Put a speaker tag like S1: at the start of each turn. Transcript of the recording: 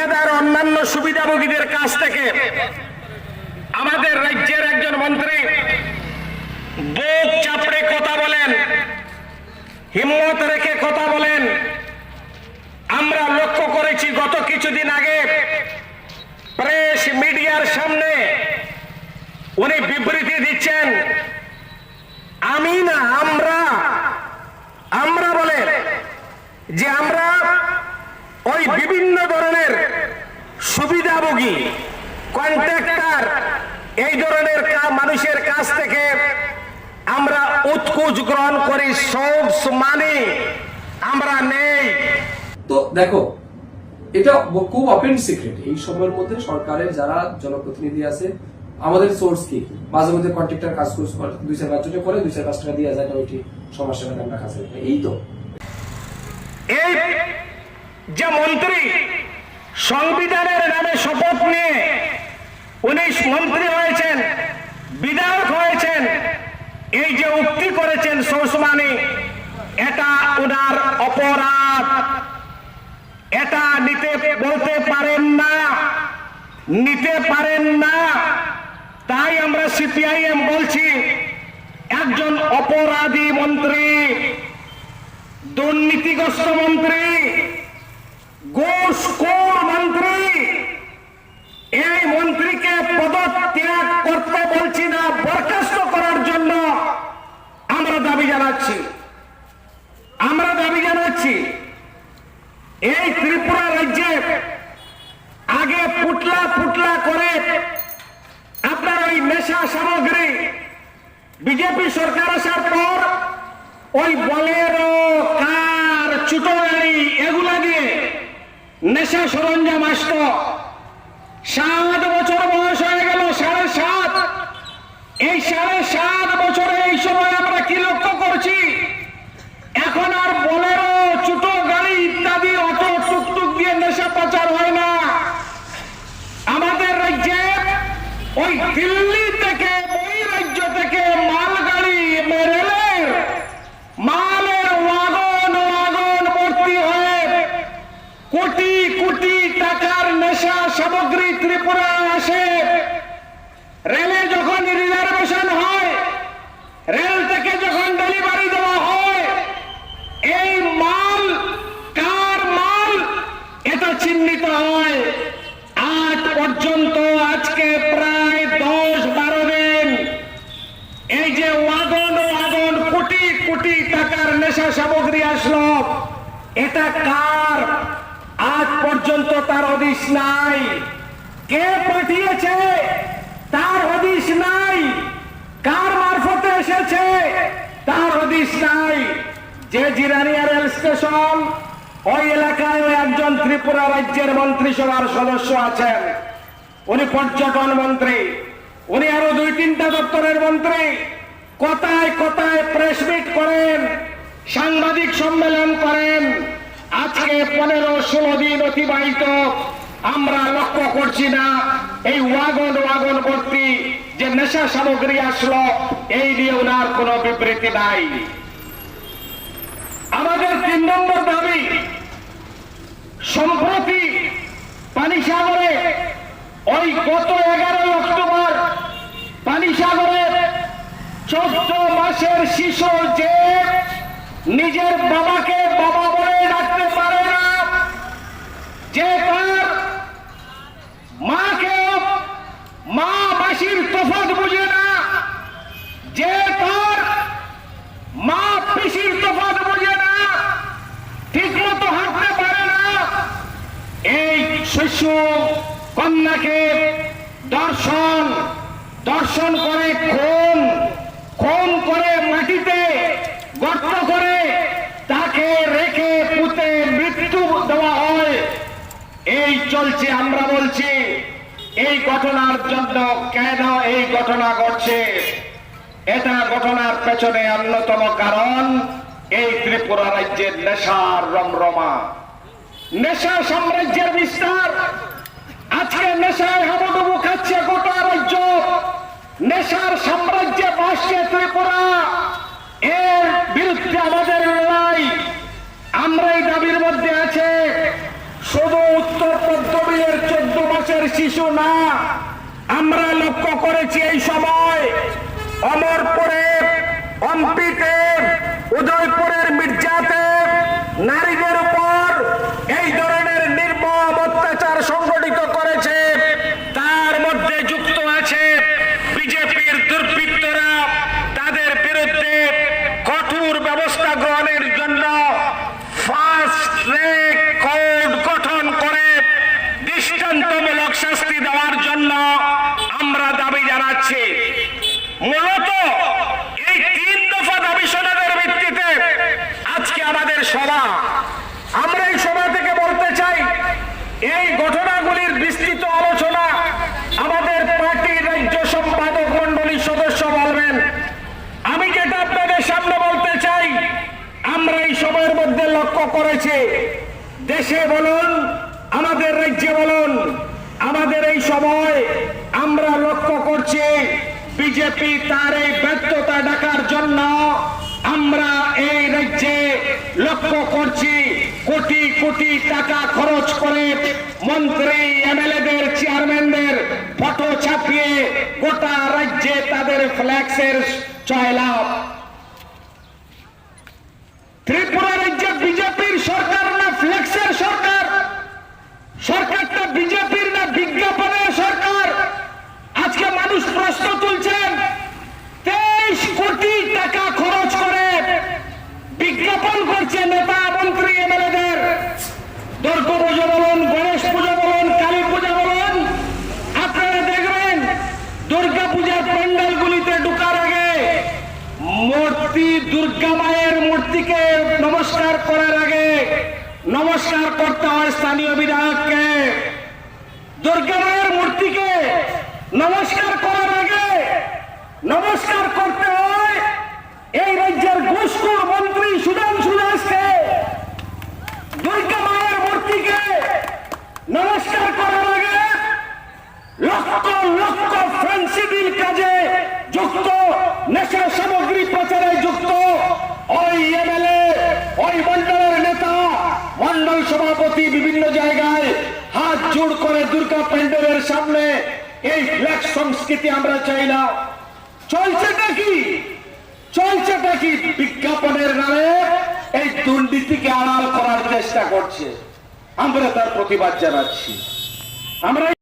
S1: ঠিকাদার অন্যান্য সুবিধাভোগীদের কাছ থেকে আমাদের রাজ্যের একজন মন্ত্রী বুক চাপড়ে কথা বলেন, হিম্মত রেখে কথা বলেন। আমরা লক্ষ্য করেছি গত কিছুদিন আগে প্রেস মিডিয়ার সামনে উনি বিবৃতি দিচ্ছেন, আমি না, আমরা আমরা বলে যে আমরা ওই বিভিন্ন ধরনের সুবিধাভোগী কন্ট্রাক্টর এই ধরনের মানুষের কাছ থেকে আমরা উৎকুচ গ্রহণ করি সোর্স মানি আমরা নেই।
S2: তো দেখো এটা খুব ওপেন সিক্রেট এই সময়ের মধ্যে সরকারের যারা জনপ্রতিনিধি আছে আমাদের সোর্স কি? মাঝে মধ্যে কন্ট্রাক্টর কাজ করছে দুই চার পাঁচ টাকা করে দুই চার পাঁচ টাকা দিয়ে যায় ওইটি সমস্যা টাকা আমরা কাছে এই তো।
S1: এই যে মন্ত্রী সংবিধানের নামে শপথ নিয়ে উনি মন্ত্রী হয়েছেন, বিধায়ক হয়েছেন, এই যে উক্তি করেছেন সৌসমানি, এটা ওনার অপরাধ। এটা নিতে বলতে পারেন না, নিতে পারেন না। তাই আমরা সিপিআইএম বলছি, একজন অপরাধী মন্ত্রী, দুর্নীতিগ্রস্ত মন্ত্রী ঘুষখোর মন্ত্রী এই মন্ত্রীকে পদত্যাগ করতে বলছি না বরখাস্ত করার জন্য আমরা দাবি জানাচ্ছি আমরা দাবি জানাচ্ছি এই ত্রিপুরা রাজ্যে আগে পুটলা পুটলা করে আপনার ওই নেশা সামগ্রী বিজেপি সরকার আসার পর ওই বলেরো কার ছোট গাড়ি এগুলা দিয়ে নেশা সরঞ্জাম আসত। সাত বছর বয়স হয়ে গেল, সাড়ে সাত। এই সাড়ে সাত বছরে এই সময় আমরা কি লক্ষ্য করছি? এখন আর বলেরো ছোট গাড়ি ইত্যাদি অটো টুকটুক দিয়ে নেশা পাচার হয় না আমাদের রাজ্যে ওই দিল্লি থেকে ওই রাজ্য থেকে মালগাড়ি রেলের মালের ওয়াগন ওয়াগন ভর্তি হয়ে কোটি কোটি টাকার নেশা সামগ্রী ত্রিপুরায় আসে রেলে যখন রিজার্ভেশন হয় রেল থেকে যখন ডেলিভারি দেওয়া হয় এই মাল কার মাল এটা চিহ্নিত হয় আজ পর্যন্ত আজকে প্রায় দশ বারো দিন এই যে ওয়াগন ওয়াগন কোটি কোটি নেশা সামগ্রী আসলো। এটা কার? আজ পর্যন্ত তার হদিশ নাই। কে পাঠিয়েছে? তার হদিশ নাই। কার মারফতে এসেছে? তার হদিশ নাই। যে জিরানিয়া রেল স্টেশন, ওই এলাকায় একজন ত্রিপুরা রাজ্যের মন্ত্রিসভার সদস্য আছেন। উনি পর্যটন মন্ত্রী। উনি আরও দুই তিনটা দপ্তরের মন্ত্রী। কথায় কথায় প্রেস মিট করেন সাংবাদিক সম্মেলন করেন। আজকে পনেরো ষোলো দিন অতিবাহিত। আমরা লক্ষ্য করছি না, এই ওয়াগন ওয়াগন ভর্তি যে নেশা সামগ্রী আসলো, এই নিয়ে ওনার কোনো বিবৃতি নাই। আমাদের তিন নম্বর দাবি, সম্প্রতি পানিসাগরে ওই গত এগারোই অক্টোবর পানিসাগরে চোদ্দ মাসের শিশু যে নিজের বাবাকে বাবা বলে ডাকতে পারে না। যে তার মাকে মা মাসির তফাৎ বুঝে না, যে তার মা পিসির তফাৎ বুঝে না ঠিক মতো হাঁটতে পারে না, এই শিশু কন্যাকে দর্শন দর্শন করে খুন খুন করে মাটিতে গর্ত করে তাকে রেখে পুঁতে মৃত্যু দেওয়া হয় এই চলছে আমরা বলছি এই ঘটনার জন্য কেন এই ঘটনা ঘটছে? এটা ঘটনার পেছনে অন্যতম কারণ, এই ত্রিপুরা রাজ্যের নেশার রমরমা। নেশা সাম্রাজ্যের বিস্তার। আজকে নেশায় হাবুডুবু খাচ্ছে গোটা রাজ্য। নেশার সাম্রাজ্যে ভাসছে ত্রিপুরা। এর বিরুদ্ধে আমাদের লড়াই। আমরা এই দাবির মধ্যে আছে। শিশু না আমরা লক্ষ্য করেছি এই সময় অমরপুরে অম্পিতে উদয়পুরের মির্জাতে নারীদের উপর এই ধরনের নির্মম অত্যাচার সংগঠিত করেছে তার মধ্যে যুক্ত আছে বিজেপির দুর্বৃত্তরা তাদের বিরুদ্ধে কঠোর ব্যবস্থা গ্রহণের জন্য ফাস্ট ট্র্যাক কোড গঠন করে দৃষ্টান্তমূলক শাস্তি দেওয়ার জন্য আমরা দাবি জানাচ্ছি মূলত এই তিন দফা দাবি সনদের ভিত্তিতে আজকে আমাদের সভা আমরা এই সভা থেকে বলতে চাই এই ঘটনাগুলির বিস্তৃত আলোচনা আমাদের পার্টির রাজ্য সম্পাদক মন্ডলীর সদস্য বলবেন আমি যেটা আপনাদের সামনে বলতে চাই আমরা এই সময়ের মধ্যে করেছি দেশে বলুন, আমাদের রাজ্যে বলুন, আমাদের এই সময় আমরা লক্ষ্য করছি বিজেপি তার এই ব্যর্থতা ডাকার জন্য আমরা এই রাজ্যে লক্ষ্য করছি কোটি কোটি টাকা খরচ করে মন্ত্রী, এমএলএদের, চেয়ারম্যানদের ফটো ছাপিয়ে গোটা রাজ্যে তাদের ফ্ল্যাক্সের চয়লাভ ত্রিপুরা রাজ্যে বিজেপির সরকার না ফ্লেক্সের সরকার সরকারটা বিজেপির না বিজ্ঞাপনের সরকার? আজকে মানুষ প্রশ্ন তুলছেন, তেইশ কোটি টাকা খরচ করে বিজ্ঞাপন করছে নেতা মন্ত্রী এমএলএদের। দুর্গা বলুন, গণেশ পুজো বলুন, কালী পূজা বলুন, আপনারা দেখবেন দুর্গা পূজার প্যান্ডেলগুলিতে ঢুকার আগে মূর্তি, দুর্গা মায়ের মূর্তিকে নমস্কার করতে হয় স্থানীয় বিধায়ককে দুর্গা মায়ের মূর্তিকে নমস্কার করার আগে নমস্কার করতে হয়। এই রাজ্যের ঘুষখোর মন্ত্রী সুধাংশু দাসকে দুর্গা মায়ের মূর্তিকে নমস্কার করার আগে লক্ষ লক্ষ ফ্রেন্সিডিল কাজে যুক্ত, নেশা সামগ্রী প্রচারে যুক্ত ওই এমএলএ, ওই সভাপতি বিভিন্ন জায়গায় হাত জোড় করে দুর্গা প্যান্ডেলের সামনে এই ফ্ল্যাগ সংস্কৃতি আমরা চাই না। চলছেটা কি? চলছেটা কি? বিজ্ঞাপনের নামে এই দুর্নীতিকে আড়াল করার চেষ্টা করছে। আমরা তার প্রতিবাদ জানাচ্ছি। আমরা